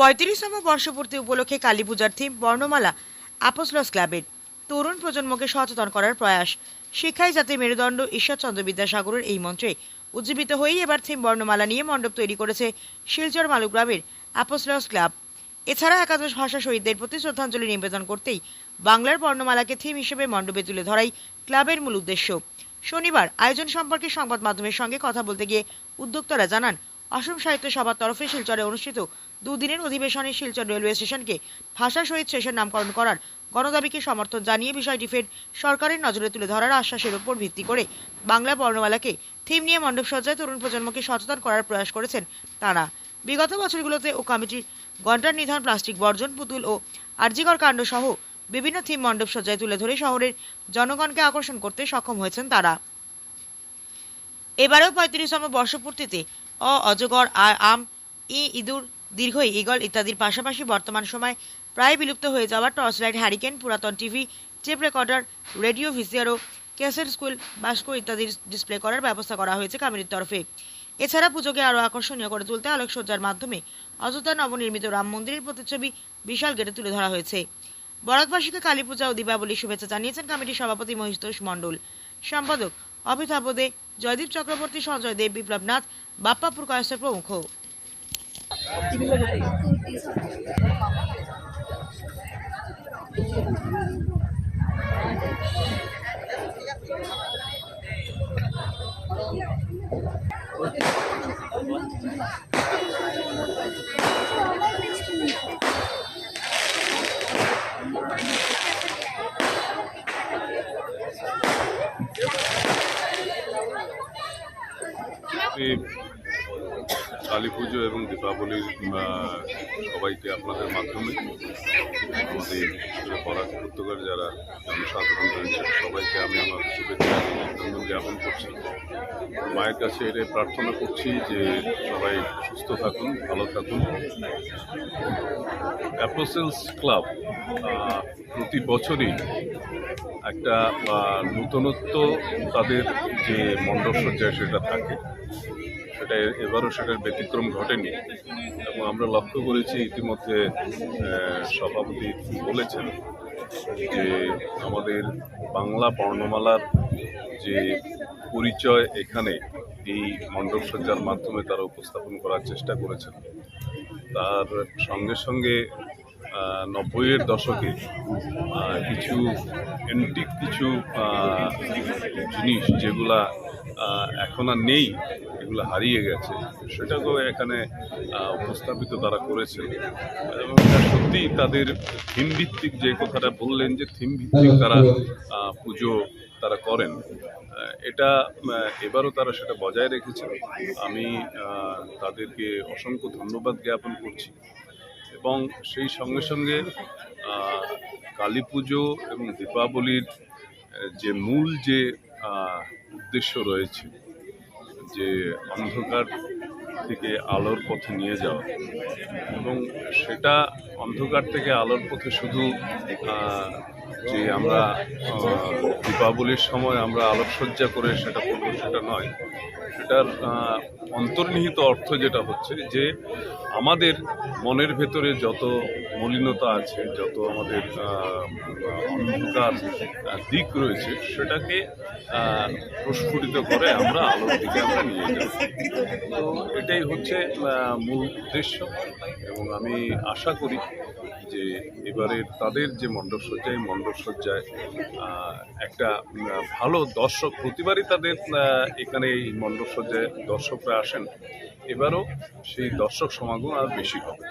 পঁয়ত্রিশতম বর্ষপূর্তি উপলক্ষে কালী পূজার থিম বর্ণমালা আপোসলস ক্লাবের তরুণ প্রজন্মকে সচেতন করার প্রয়াস। শিক্ষাই জাতির মেরুদণ্ড, ঈশ্বরচন্দ্র বিদ্যাসাগরের এই মন্ত্রে উজ্জীবিত হয়েই এবার থিম বর্ণমালা নিয়ে মণ্ডপ তৈরি করেছে শিলচর মালু গ্রামের আপোসলস ক্লাব এছাড়া একাদশ ভাষা শহীদদের প্রতি শ্রদ্ধাঞ্জলি নিবেদন করতেই বাংলার বর্ণমালাকে থিম হিসেবে মণ্ডপে তুলে ধরাই ক্লাবের মূল উদ্দেশ্য। শনিবার আয়োজন সম্পর্কে সংবাদ মাধ্যমের সঙ্গে কথা বলতে গিয়ে উদ্যোক্তারা জানান অসম সাহিত্য সভার তরফে শিলচরে অনুষ্ঠিত দুদিনের অধিবেশনে শিলচর রেলওয়ে স্টেশনকে ভাষা শহীদ স্টেশন নামকরণ করার গণদাবিকে সমর্থন জানিয়ে বিষয়টি ফের সরকারের নজরে তুলে ধরার আশ্বাসের উপর ভিত্তি করে বাংলা বর্ণমালাকে থিম নিয়ে মণ্ডপ সজ্জায় তরুণ প্রজন্মকে সচেতন করার প্রয়াস করেছেন তারা। বিগত বছরগুলোতে ও কমিটির ঘণ্টার নিধন, প্লাস্টিক বর্জন, পুতুল ও আর্জিকর কাণ্ড সহ বিভিন্ন থিম মণ্ডপ সজ্জায় তুলে ধরে শহরের জনগণকে আকর্ষণ করতে সক্ষম হয়েছেন তারা। এবারেও পঁয়ত্রিশতম বর্ষপূর্তিতে অ, অজগর আর আম, ই, ইঁদুর দীর্ঘ ইগল ইত্যাদির পাশাপাশি বর্তমান সময় প্রায় বিলুপ্ত হয়ে যাওয়া টর্চ লাইট হ্যারিকেন পুরাতন TV, tape recorder, radio VCR ও ক্যাসেট স্কুল, বাস্কো ইত্যাদির ডিসপ্লে করার ব্যবস্থা করা হয়েছে কমিটির তরফে। এছাড়া পুজোকে আরও আকর্ষণীয় করে তুলতে আলোকসজ্জার মাধ্যমে অযোধ্যা নবনির্মিত রাম মন্দিরের প্রতিচ্ছবি বিশাল গেটে তুলে ধরা হয়েছে। বরাকবাসীকে কালী পূজা ও দীপাবলির শুভেচ্ছা জানিয়েছেন কমিটির সভাপতি মহিতোষ মণ্ডল। সম্পাদক অমিতাভ জয়দীপ চক্রবর্তী সঞ্জয় দেব বিপ্লব নাথ বাপ্পাপুর কয়েশ্বর প্রমুখ। এই কালী পুজো এবং দীপাবলির সবাইকে আপনাদের মাধ্যমে আমাদের পরাগ উপত্যকার যারা জনসাধারণ রয়েছে, সবাইকে আমি আমার শুভেচ্ছা অভিনন্দন জ্ঞাপন করছি। মায়ের কাছে এটাই প্রার্থনা করছি যে সবাই সুস্থ থাকুন, ভালো থাকুন। অ্যাপোসেলস ক্লাব প্রতি বছরই একটা নূতনত্ব তাদের যে মণ্ডপসজ্জায় সেটা থাকে, সেটা এবারও সেটার ব্যতিক্রম ঘটেনি। এবং আমরা লক্ষ্য করেছি ইতিমধ্যে সভাপতি বলেছেন যে আমাদের বাংলা বর্ণমালার যে পরিচয় এখানে এই মণ্ডপ সজ্জার মাধ্যমে তারা উপস্থাপন করার চেষ্টা করেছেন। তার সঙ্গে সঙ্গে নব্বইয়ের দশকে কিছু এন্টিক কিছু জিনিস যেগুলা এখন আর নেই, এগুলো হারিয়ে গেছে, সেটাকেও এখানে উপস্থাপিত তারা করেছে। এবং সত্যিই তাদের থিম ভিত্তিক যে কথাটা বললেন যে থিম ভিত্তিক তারা পুজো তারা করেন এটা এবারও তারা সেটা বজায় রেখেছে। আমি তাদেরকে অসংখ্য ধন্যবাদ জ্ঞাপন করছি। এবং সেই সঙ্গে সঙ্গে কালী পুজো এবং দীপাবলির যে মূল যে উদ্দেশ্য রয়েছে, যে অন্ধকার থেকে আলোর পথে নিয়ে যাওয়া এবং সেটা অন্ধকার থেকে আলোর পথে শুধু যে আমরা দীপাবলির সময় আমরা আলোকসজ্জা করে সেটা করব সেটা নয়। আহ, অন্তর্নিহিত অর্থ যেটা হচ্ছে যে আমাদের মনের ভেতরে যত মলিনতা আছে যত আমাদের অন্ধকার দিক রয়েছে সেটাকে প্রস্ফুটিত করে আমরা আলোর দিকে আমরা নিয়ে যাব তো এটাই হচ্ছে মূল উদ্দেশ্য এবং আমি আশা করি যে এবারের তাদের যে মণ্ডপসজ্জা এই মণ্ডপসজ্জায় একটা ভালো দর্শক প্রতিবারই তাদের এখানে এই মণ্ডপসজ্জায় দর্শকরা আসেন। এবারও সেই দর্শক সমাগম আর বেশি হবে।